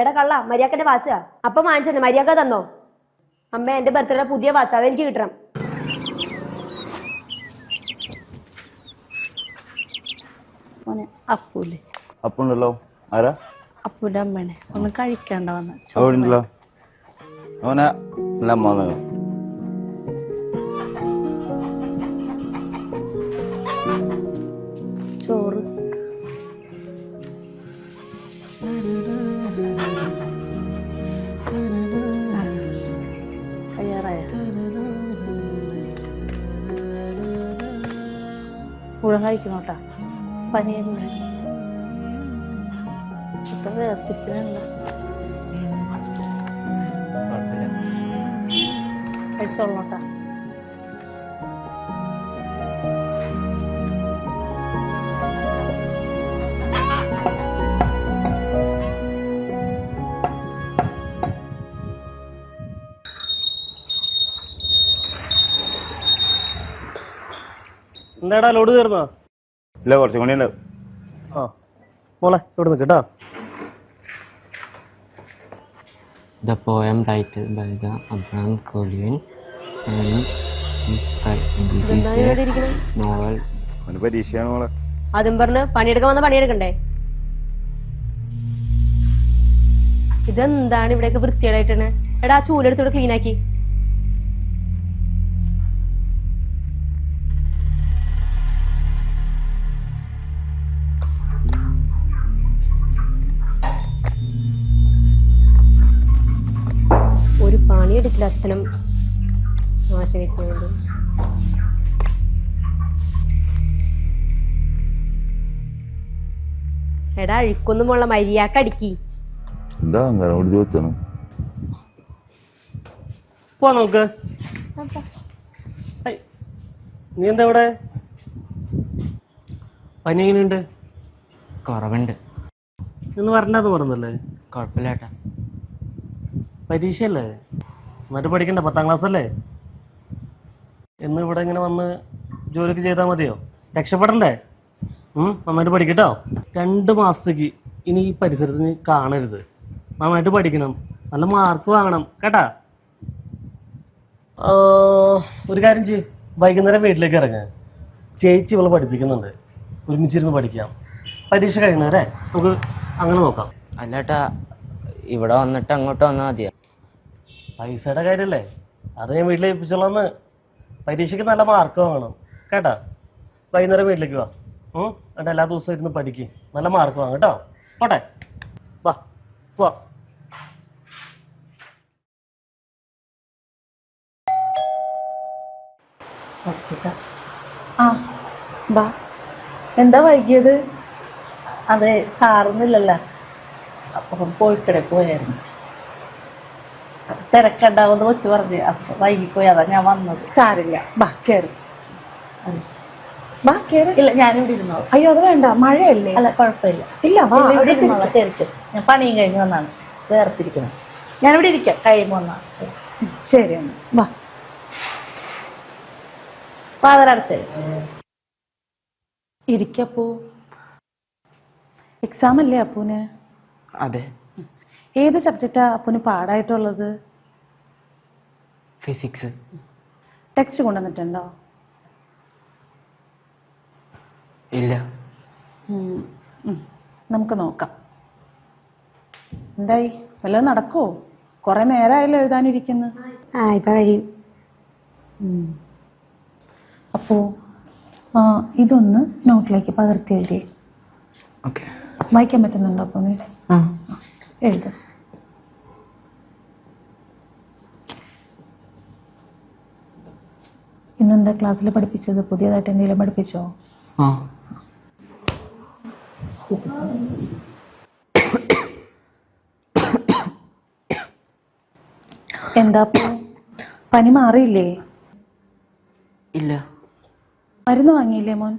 എടാ കള്ള മര്യാക്കന്റെ വാച്ചാ അപ്പം വാങ്ങിച്ചെന്നെ മര്യാക്ക തന്നോ? അമ്മ എന്റെ ബർത്ത്ഡേ പുതിയ വാച്ച് അതെനിക്ക് കിട്ടണം. അപ്പുണ്ടല്ലോ. ആരാ? അപ്പുണ്ടോ അമ്മേനെ. ഒന്ന് കഴിക്കാണ്ട വന്ന. അവനെ മുഴുവൻ കഴിക്കണോട്ടാ പനിയല്ലേ ഇത്ര വേർതിരിക്കുന്നുണ്ട് കഴിച്ചോളൂട്ടാ എന്താടാ ലോഡ് തീർന്നോ? ഇല്ല കുറച്ചും കൂടി ഉണ്ട്. ആ. മോളെ ഇവിടെ നിൽക്ക് കേട്ടോ The poem titled by the Abraham and is this is a novel. അവന് പരീക്ഷയാണ് മോളെ. അതും പറഞ്ഞ് പണിയെടുക്കാൻ വന്ന പണിയെടുക്കണ്ടേ? ഇതെന്താണ് ഇവിടെയൊക്കെ വൃത്തികേടായിട്ടാണ്? എടാ ആ ചൂലെടുത്തോടെ ക്ലീൻ ആക്കി. ഒരു മാഷ വീട്ടിന് വേണ്ടി എടാ അഴുക്കൊന്നും ഉള്ള മര്യാദ അടിക്കി. എന്താ അങ്ങനെ കൂടി ചോദിച്ചാണ് പോവാ നമുക്ക്. ഹൈ. നീ എന്താ ഇവിടെ? പനി എങ്ങനെയുണ്ട്? കുറവുണ്ട്. എന്ന് വരണ്ടെന്ന് പറഞ്ഞല്ലേ കുഴപ്പമില്ല ഏട്ടാ. പരീക്ഷയല്ലേ? നന്നായിട്ട് പഠിക്കണ്ട പത്താം ക്ലാസ് അല്ലേ? എന്ന് ഇവിടെ ഇങ്ങനെ വന്ന് ജോലിക്ക് ചെയ്താൽ മതിയോ? രക്ഷപ്പെടണ്ടേ? നന്നായിട്ട് പഠിക്കട്ടോ. രണ്ട് മാസത്തേക്ക് ഇനി ഈ പരിസരത്ത് നീ കാണരുത്. നന്നായിട്ട് പഠിക്കണം. നല്ല മാർക്ക് വാങ്ങണം. കേട്ടാ? ഒരു കാര്യം ചെയ്യും. വൈകുന്നേരം വീട്ടിലേക്ക് ഇറങ്ങാൻ ചേച്ചി ഇവളെ പഠിപ്പിക്കുന്നുണ്ട്. ഒരുമിച്ചിരുന്ന് പഠിക്കാം. പരീക്ഷ കഴിയുന്നവരെ നമുക്ക് അങ്ങനെ നോക്കാം. അല്ലാട്ടാ ഇവിടെ വന്നിട്ട് അങ്ങോട്ട് വന്നാൽ മതിയോ? പൈസയുടെ കാര്യമല്ലേ അത് ഞാൻ വീട്ടിൽ ഏൽപ്പിച്ചോളാന്ന് പരീക്ഷയ്ക്ക് നല്ല മാർക്ക് വാങ്ങണം. കേട്ടാ? വൈകുന്നേരം വീട്ടിലേക്ക് വാ. എന്നിട്ട് എല്ലാ ദിവസവും ഇരുന്ന് പഠിക്കും. നല്ല മാർക്ക് വാങ്ങും കേട്ടോ? പോട്ടെ. വാ. പോവാ ആ ബാ എന്താ വൈകിയത്? അതെ സാറൊന്നുമില്ലല്ലോ. അപ്പം പോയിക്കടെ പോയായിരുന്നു. തിരക്കുണ്ടാവുമെന്ന് കൊച്ചു പറഞ്ഞു. അപ്പൊ വൈകിപ്പോയി അതാ ഞാൻ വന്നത്. സാരില്ല. ബാ ബാ ഇല്ല ഞാനിവിടെ ഇരുന്നോളാം. അയ്യോ അത് വേണ്ട. മഴയല്ലേ? അല്ല കുഴപ്പമില്ല. ഇല്ല വാ ഇവിടെ ഇരുന്നോളാം ഞാൻ പണിയും കഴിഞ്ഞ് വന്നാണ്. വേർത്തിരിക്കുന്നത് ഞാനിവിടെ ഇരിക്കാം. കഴിയുമ്പോൾ വന്നാ. ശരി എന്നാ. വാ. ഇരിക്കപ്പോ എക്സാം അല്ലേ അപ്പൂന് അതെ. ഏത് സബ്ജക്റ്റാ അപ്പൂന് പാടായിട്ടുള്ളത്? ഫിസിക്സ്. ടെക്സ്റ്റ് കൊണ്ടുവന്നിട്ടുണ്ടോ? ഇല്ല. നമുക്ക് നോക്കാം. എന്തായി? വല്ലതും നടക്കുമോ കുറെ നേരമായല്ലോ എഴുതാനിരിക്കുന്നു. ആ ഇപ്പൊ കഴിയും. അപ്പോ ഇതൊന്ന് നോട്ടിലേക്ക് പകർത്തി എഴുതിയേ. ഓക്കെ. വായിക്കാൻ പറ്റുന്നുണ്ടോ അപ്പൊ എഴുതും. ഇന്നെന്താ ക്ലാസ്സിൽ പഠിപ്പിച്ചത്? പുതിയതായിട്ട് എന്തെങ്കിലും പഠിപ്പിച്ചോ? ആ. എന്താ പനി മാറിയില്ലേ? ഇല്ല. മരുന്ന് വാങ്ങിയില്ലേ മോൻ?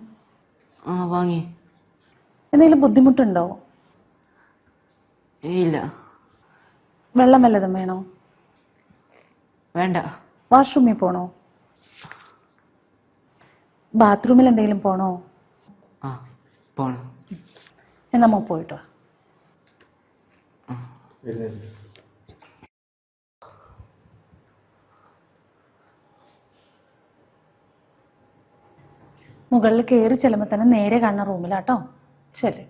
ആ വാങ്ങി. എന്തെങ്കിലും ബുദ്ധിമുട്ടുണ്ടോ? ഇല്ല. വെള്ളം വല്ലതും വേണോ? വേണ്ട. വാഷ്റൂമിൽ പോണോ? ബാത്റൂമിൽ എന്തെങ്കിലും പോണോ? ആ പോണം. എന്നാ മോ പോയിട്ടോ. മുകളിൽ കയറി ചെല്ലുമ്പോൾ തന്നെ നേരെ കാണുന്ന റൂമിലാട്ടോ. ശരി.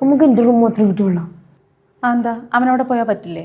നമുക്ക് എന്റെ റൂം മാത്രം കിട്ടുള്ളൂ എന്താ? അവനവിടെ പോയാൽ പറ്റില്ലേ?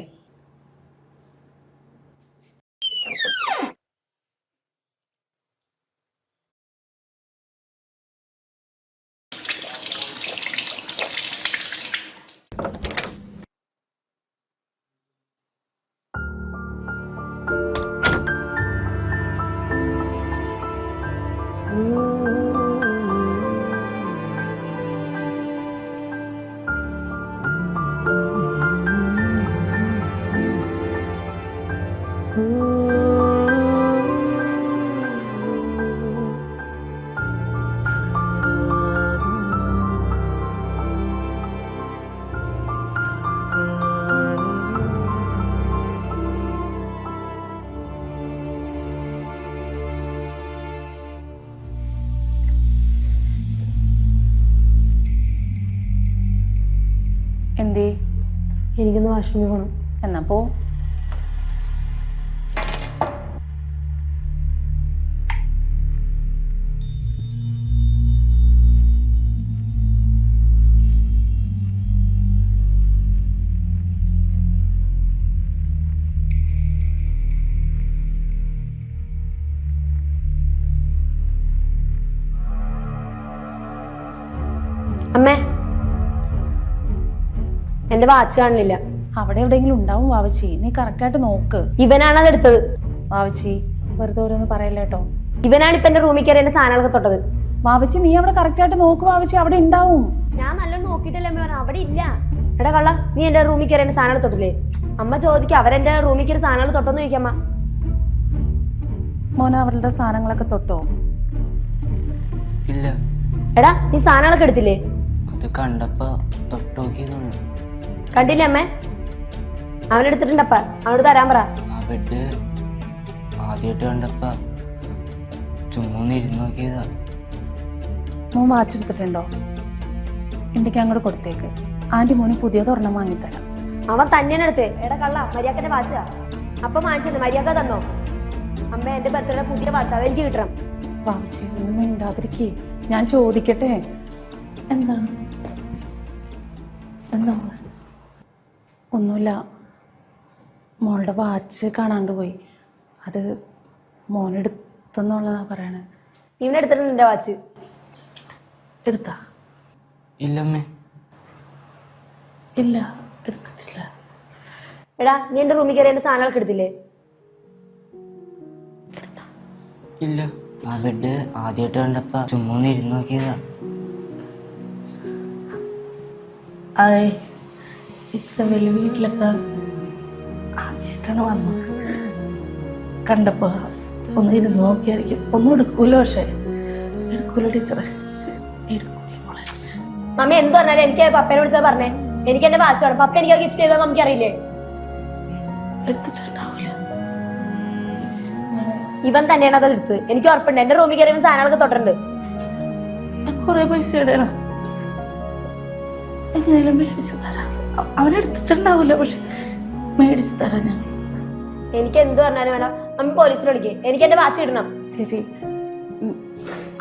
വാഷ്റൂമിൽ പോകണം എന്നാ പോ. അമ്മേ എന്റെ വാച്ച് കാണില്ല. അവിടെ എവിടെയെങ്കിലും ഉണ്ടാവും വാവച്ചി. നീ കറക്റ്റായിട്ട് നോക്ക്. ഇവനാണ് അതെടുത്തത് വാവച്ചി വെറുതെ ഓരോന്ന് പറയല്ലേ കേട്ടോ ഇവനാണ് ഇപ്പൊ എന്റെ റൂമിൽ കയറി എന്റെ സാധനങ്ങളൊക്കെ തൊട്ടത്. വാവച്ചി നീ അവിടെ കറക്റ്റായിട്ട് നോക്ക് വാവച്ചി അവിടെ ഉണ്ടാവും. ഞാൻ നല്ലോണം നോക്കിയിട്ടല്ലേ അമ്മ അവിടെ ഇല്ല. എടാ കള്ള നീ എന്റെ റൂമിൽ കയറി എന്റെ സാധനങ്ങൾ തൊട്ടില്ലേ? അമ്മ ചോദിക്കുക അവരെന്റെ റൂമിൽ കയറി സാധനങ്ങൾ തൊട്ടെന്ന് ചോദിക്കമ്മ മോന അവരുടെ സാധനങ്ങളൊക്കെ തൊട്ടോ? ഇല്ല. എടാ നീ സാധനങ്ങളൊക്കെ എടുത്തില്ലേ? അത് കണ്ടപ്പോ തൊട്ട് കണ്ടില്ലേ അമ്മേ? അവനെടുത്തിട്ടുണ്ടപ്പ. അവനോട് തരാൻ പറ. ആ ബെഡ് ആദ്യമായിട്ട് കണ്ടപ്പ. ചുമ്മാ ഇരുന്ന് നോക്കിയതാ. മോൻ വാച്ച് എടുത്തിട്ടുണ്ടോ ഉണ്ടെങ്കിൽ അങ്ങോട്ട് കൊടുത്തേക്ക്. ആന്റി മോന് പുതിയ തുറണം വാങ്ങിത്തരാം. അവൻ തന്നെയാണ് എടുത്ത്. എടാ കള്ള മര്യാദന്റെ വാച്ചാ അപ്പൊ വാങ്ങിച്ചത് മര്യാദ തന്നോ? അമ്മ എന്റെ ബർത്ത്ഡേ പുതിയ വാച്ച അതെനിക്ക് കിട്ടണം. വാച്ചി ഒന്നും മിണ്ടാതിരിക്കേ. ഞാൻ ചോദിക്കട്ടെ? എന്താണ് എന്താ? ഒന്നുമില്ല. മോളുടെ വാച്ച് കാണാണ്ട് പോയി. അത് മോനെടുത്തെന്നുള്ളതാ പറയണേ. ഇവനെടുത്തിട്ടുണ്ട് എന്റെ വാച്ച്? എടുത്താ? ഇല്ലമ്മേ. ഇല്ല എടുത്തിട്ടില്ല. എടാ നീ എന്റെ റൂമിൽ കയറി എന്റെ സാധനങ്ങളൊക്കെ എടുത്തില്ലേ? ഇല്ല ആ ബെഡ് ആദ്യമായിട്ട് കണ്ടപ്പോ ചുമ്മാ ഒന്ന് ഇരുന്ന് നോക്കിയതാ. അതെ ഇത്ര വലിയ വീട്ടിലൊക്കെ ആദ്യമായിട്ടാണ് വന്നത് കണ്ടപ്പോൾ ഒന്ന് ഇരുന്ന് നോക്കിയായിരിക്കും. ഒന്നും എടുക്കൂല പക്ഷേ. എടുക്കൂല ടീച്ചറെ. എടുക്കൂല മോളെ. മമ്മി എന്ത് പറഞ്ഞാലും എനിക്ക് പപ്പനെ വിളിച്ചത് പറഞ്ഞേ. എനിക്ക് എന്റെ വാച്ച് വേണം. പപ്പ എനിക്ക് ഗിഫ്റ്റ് ചെയ്താൽ നമുക്ക് അറിയില്ലേ എടുത്തിട്ടുണ്ടാവില്ല ഇവൻ തന്നെയാണ് അത് എടുത്തത്. എനിക്ക് ഉറപ്പുണ്ട്. എന്റെ റൂമിൽ കയറിയ സാധനങ്ങളൊക്കെ തൊട്ടുണ്ട് ഞാൻ കുറേ പൈസ ഇടണം എങ്ങനെയാലും മേടിച്ചു തരാം. അവ- അവനെടുത്തിട്ടുണ്ടാവില്ല പക്ഷെ മേടിച്ചു തരാം ഞാൻ. എനിക്ക് എന്ത് പറഞ്ഞാലും വേണം മമ്മി പോലീസിനെ വിളിക്കേ. എനിക്ക് എന്റെ വാച്ച് ഇടണം ചേച്ചി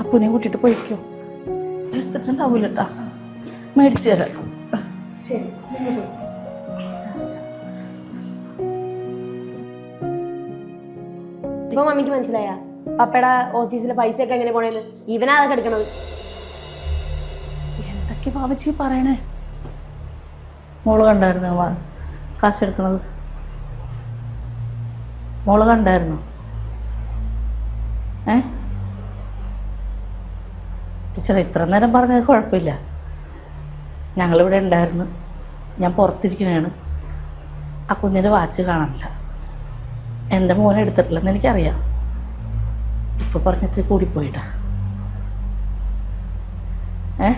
അപ്പുനെ കൂട്ടിട്ട് പോയിക്കോ. എടുത്തിട്ടുണ്ടാവില്ല കേട്ടാ മേടിച്ച് തരാം. ഇപ്പൊ മമ്മിക്ക് മനസ്സിലായ? പപ്പയുടെ ഓഫീസിലെ പൈസ ഒക്കെ എങ്ങനെ പോണേന്ന്? ഇവനാ അതൊക്കെ എടുക്കണത്. എന്തൊക്കെ വാവച്ചി പറയണേ? മോൾ കണ്ടായിരുന്നു? വാ കാശ് എടുക്കണത്. മോൾ കണ്ടായിരുന്നു? ഏ? ടീച്ചർ ഇത്ര നേരം പറഞ്ഞത് കുഴപ്പമില്ല. ഞങ്ങളിവിടെ ഉണ്ടായിരുന്നു. ഞാൻ പുറത്തിരിക്കണേണ്. ആ കുഞ്ഞിന്റെ വാച്ച് കാണാനില്ല. എന്റെ മോനെ എടുത്തിട്ടില്ലെന്ന് എനിക്കറിയാം. ഇപ്പോൾ പറഞ്ഞിട്ട് കൂടിപ്പോയിട്ടാ. ഏ?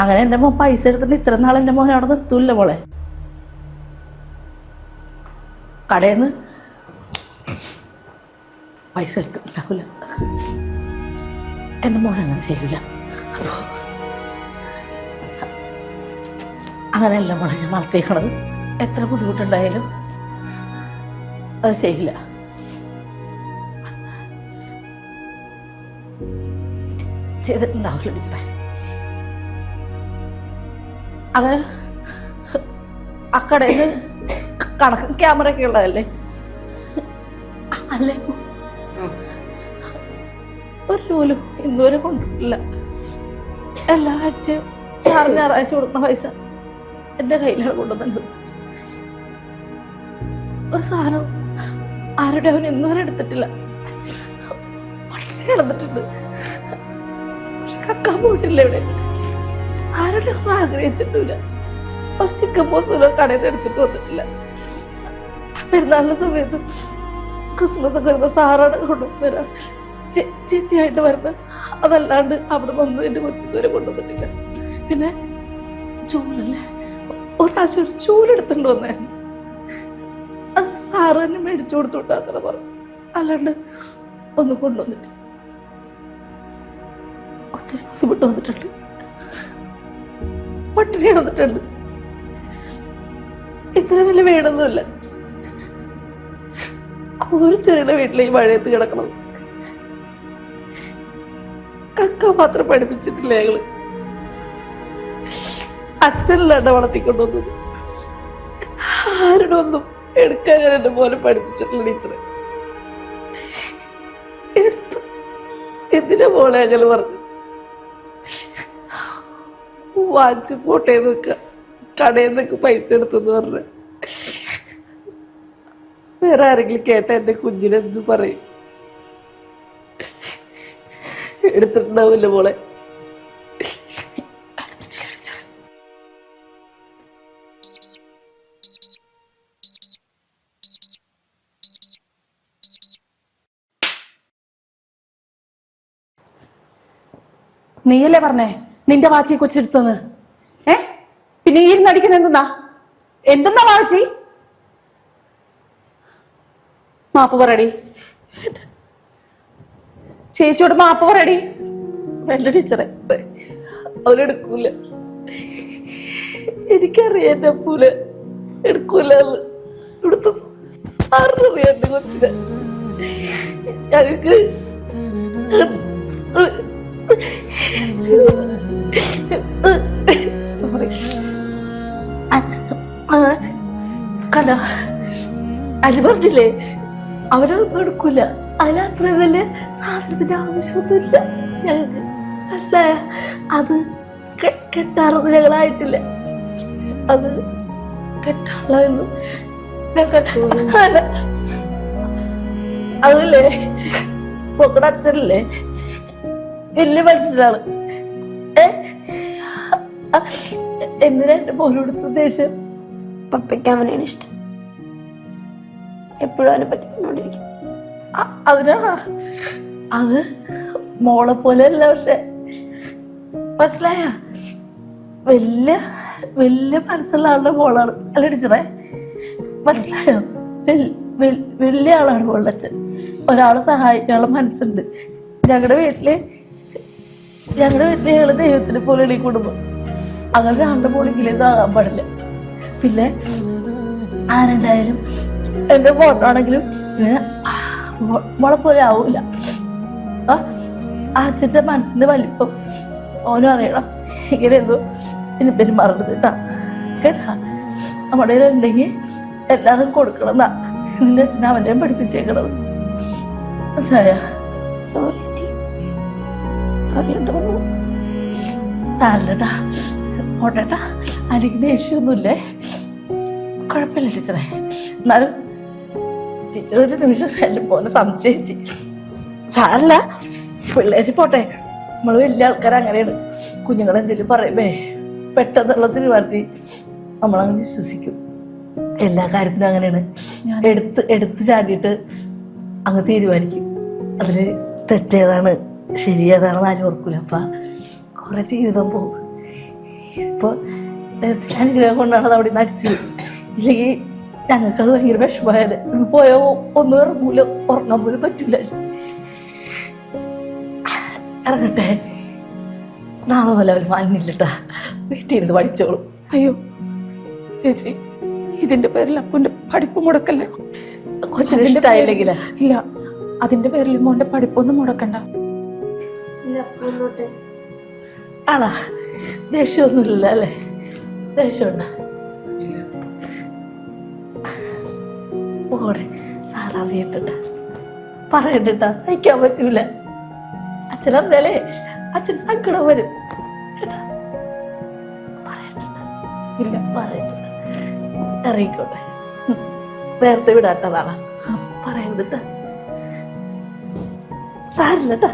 അങ്ങനെ എന്റെ മോൻ പൈസ എടുത്തിട്ട് ഇത്ര നാൾ എന്റെ മോൻ അവിടെ നിർത്തൂല്ല മോളെ. കടയിൽ നിന്ന് പൈസ എടുത്തിട്ടുണ്ടാവില്ല. എന്റെ മോൻ അങ്ങനെ ചെയ്യൂല. അപ്പോൾ അങ്ങനെയല്ല മോളെ ഞാൻ വളർത്തിക്കണത് എത്ര ബുദ്ധിമുട്ടുണ്ടായാലും അത് ചെയ്യില്ല. ചെയ്തിട്ടുണ്ടാവില്ല ടീച്ചറെ. അങ്ങനെ ആ കടയിൽ കണക്കും ക്യാമറയൊക്കെ ഉള്ളതല്ലേ? അല്ലേ? ഒരു ജോലും ഇന്നുവരെ കൊണ്ടിട്ടില്ല. എല്ലാ ആഴ്ചയും സാറിന് ഞായറാഴ്ച കൊടുക്കുന്ന പൈസ എന്റെ കയ്യിലാണ് കൊണ്ടുവന്നത്. ഒരു സാധനം ആരുടെ അവൻ ഇന്നുവരെ എടുത്തിട്ടില്ല. പക്ഷെ കക്കാൻ പോയിട്ടില്ല ഇവിടെ. ആരുടെ ഒന്നും ആഗ്രഹിച്ചിട്ടില്ല ഒരു ചിക്കൻ പോസ്റ്റോ കടയിൽ നിന്ന് എടുത്തിട്ട് വന്നിട്ടില്ല. പെരുന്നാളിന്റെ സമയത്ത് ക്രിസ്മസ് ഒക്കെ വരുമ്പോ സാറാണ് കൊണ്ടുവന്നരാ. ചേച്ചിയായിട്ട് വരുന്നത് അതല്ലാണ്ട് അവിടെ നിന്നൊന്നും എന്റെ ദൂരെ കൊണ്ടുവന്നിട്ടില്ല. പിന്നെ ചൂലല്ലേ ഒരാശം ഒരു ചൂലെടുത്തിട്ട് വന്നായിരുന്നു. അത് സാറ് തന്നെ മേടിച്ചു കൊടുത്തുണ്ടാക്കണ പറഞ്ഞു. അല്ലാണ്ട് ഒന്നും കൊണ്ടുവന്നിട്ട് ഒത്തിരി ബുദ്ധിമുട്ട് വന്നിട്ടുണ്ട്. പട്ടിണി വന്നിട്ടുണ്ട്. ഇത്ര വലിയ വീടൊന്നുമില്ല ചെറിയ വീട്ടിലെ ഈ മഴയത്ത് കിടക്കണം കക്ക മാത്രം പഠിപ്പിച്ചിട്ടില്ല ഞങ്ങൾ? അച്ഛനല്ലാണ്ട് വളർത്തിക്കൊണ്ടുവന്നത് ആരുടെ ഒന്നും എടുക്കാൻ ഞാൻ എന്റെ പോലെ പഠിപ്പിച്ചിട്ടില്ല ടീച്ചറെ. എടുത്തു എന്തിനാ മോളെ അങ്ങനെ പറഞ്ഞു വാങ്ങിച്ചു പോട്ടേ വെക്കുക കടയിൽ നിന്നൊക്കെ പൈസ എടുത്തെന്ന് പറഞ്ഞ. വേറെ ആരെങ്കിലും കേട്ട എന്റെ കുഞ്ഞിനെന്ത് പറയും? എടുത്തിട്ടുണ്ടാവില്ല മോളെ. നീയല്ലേ പറഞ്ഞേ? നിന്റെ വാച്ചി കൊച്ചെടുത്തെന്ന് ഏ? പിന്നെ ഈ നടിക്കുന്ന എന്തെന്നാ? എന്തെന്നാ വാച്ചി? മാപ്പ് പറയടി ചേച്ചിയോട് മാപ്പ് പറയടി വേണ്ട ടീച്ചറെ. അവരെടുക്കൂല എനിക്കറിയാം എന്റെ അപ്പൂല എടുക്കൂല എന്ന്. ഇവിടുത്തെ സാറിനറിയാം എന്റെ കൊച്ചിനെ. ഞങ്ങക്ക് സോറി കല. അല്ല പറഞ്ഞില്ലേ? അവരൊന്നും എടുക്കൂല അതിനത്ര വലിയ സാധനത്തിന്റെ ആവശ്യമൊന്നുമില്ല. ഞങ്ങൾക്ക് മനസ്സിലായ അത് കെട്ടാറൊന്നും ഞങ്ങളായിട്ടില്ല. അത് കെട്ടാളൊന്നും അതല്ലേ? പൊക്കട അച്ഛനല്ലേ? വലിയ മനുഷ്യനാണ്? എന്തിനാ എന്റെ പോലെടുത്ത ദേഷ്യം? പപ്പയ്ക്ക് അവനാണ് ഇഷ്ടം. എപ്പോഴും അവനെ പറ്റിക്കൊണ്ടിരിക്കും പറഞ്ഞോണ്ടിരിക്കും. അതിനാ അത് മോളെ പോലെ അല്ല പക്ഷെ മനസ്സിലായ? വലിയ വലിയ മനസ്സുള്ള ആളുടെ മോളാണ്. അല്ല ടീച്ചറേ? മനസ്സിലായോ? വലിയ ആളാണ് മോളുടെ അച്ഛൻ. ഒരാളെ സഹായിക്കാനുള്ള മനസ്സുണ്ട്. ഞങ്ങളുടെ വീട്ടിൽ ഞങ്ങളുടെ വീട്ടിൽ ഞങ്ങൾ ദൈവത്തിനെ പോലെ എണീ കുടുംബം അങ്ങനെ ഒരാളുടെ മോളിങ്ങനെ ഇതാകാൻ പാടില്ല. പിന്നെ ആരുണ്ടായാലും എന്റെ ഇങ്ങനെ മോ- മോളെ പോലെ ആവൂല. അച്ഛന്റെ മനസ്സിന്റെ വലിപ്പം ഓനും അറിയണം. ഇങ്ങനെ എന്തോ ഇനി പെരുമാറരുത് കേട്ടാ. കേട്ടാ? നമ്മുടെ ഉണ്ടെങ്കിൽ എല്ലാവരും കൊടുക്കണം എന്നാ നിന്റെ അച്ഛൻ അവന്റെയും പഠിപ്പിച്ചേക്കണത്. മനസ്സിലായ? സോറി അറിയണ്ട പോട്ടേട്ടാ എനിക്ക് ദേഷ്യമൊന്നുമില്ലേ കുഴപ്പമില്ല ടീച്ചറെ. എന്നാലും ടീച്ചർ ഒരു നിമിഷം പോലെ സംശയിച്ച്. സാരല്ല പിള്ളേര് പോട്ടെ. നമ്മൾ വലിയ ആൾക്കാർ അങ്ങനെയാണ്. കുഞ്ഞുങ്ങൾ എന്തെങ്കിലും പറയുമ്പേ പെട്ടെന്നുള്ള തിരുവാർത്തി നമ്മളങ്ങ് വിശ്വസിക്കും. എല്ലാ കാര്യത്തിനും അങ്ങനെയാണ്. എടുത്ത് എടുത്ത് ചാടിയിട്ട് അങ്ങ് തീരുമാനിക്കും. അതിൽ തെറ്റേതാണ് ശരിയേതാണെന്ന് ആരും ഓർക്കൂല. അപ്പൊ കുറെ ജീവിതം പോകും. ഇപ്പോൾ അനുഗ്രഹം കൊണ്ടാണ് അത് അവിടെ നിന്ന് അടിച്ചത്. ഇല്ലെങ്കിൽ ഞങ്ങൾക്കത് ഭയങ്കര വിഷമമായത് ഇത് പോയോ ഒന്നും ഇറങ്ങൂല. ഉറങ്ങാൻ പോലും പറ്റൂല. ഇറങ്ങട്ടെ. നാളെ പോലെ അവർ മാനില്ലട്ടാ വീട്ടിൽ ഇരുന്ന് പഠിച്ചോളൂ. അയ്യോ ചേച്ചി ഇതിന്റെ പേരിൽ അപ്പുന്റെ പഠിപ്പ് മുടക്കല്ലേ? കൊച്ചിന് ഇഷ്ടമായില്ലെങ്കിലാ ഇല്ല അതിന്റെ പേരിൽ മോന്റെ പഠിപ്പൊന്നും മുടക്കണ്ട. ആണാ. ദേഷ്യമൊന്നുമില്ല. അല്ലേ ദേഷ്യമുണ്ട ഓടെ സാററിയണ്ട പറയണ്ട സഹിക്കാൻ പറ്റൂല. അച്ഛനറിയാലേ അച്ഛൻ സങ്കടം വരും. ഇല്ല പറയണ്ട ഇറങ്ങിക്കോട്ടെ. ഉം. നേരത്തെ വിടാട്ടതാണ് പറയരുതിട്ട. സാരില്ലട്ടാ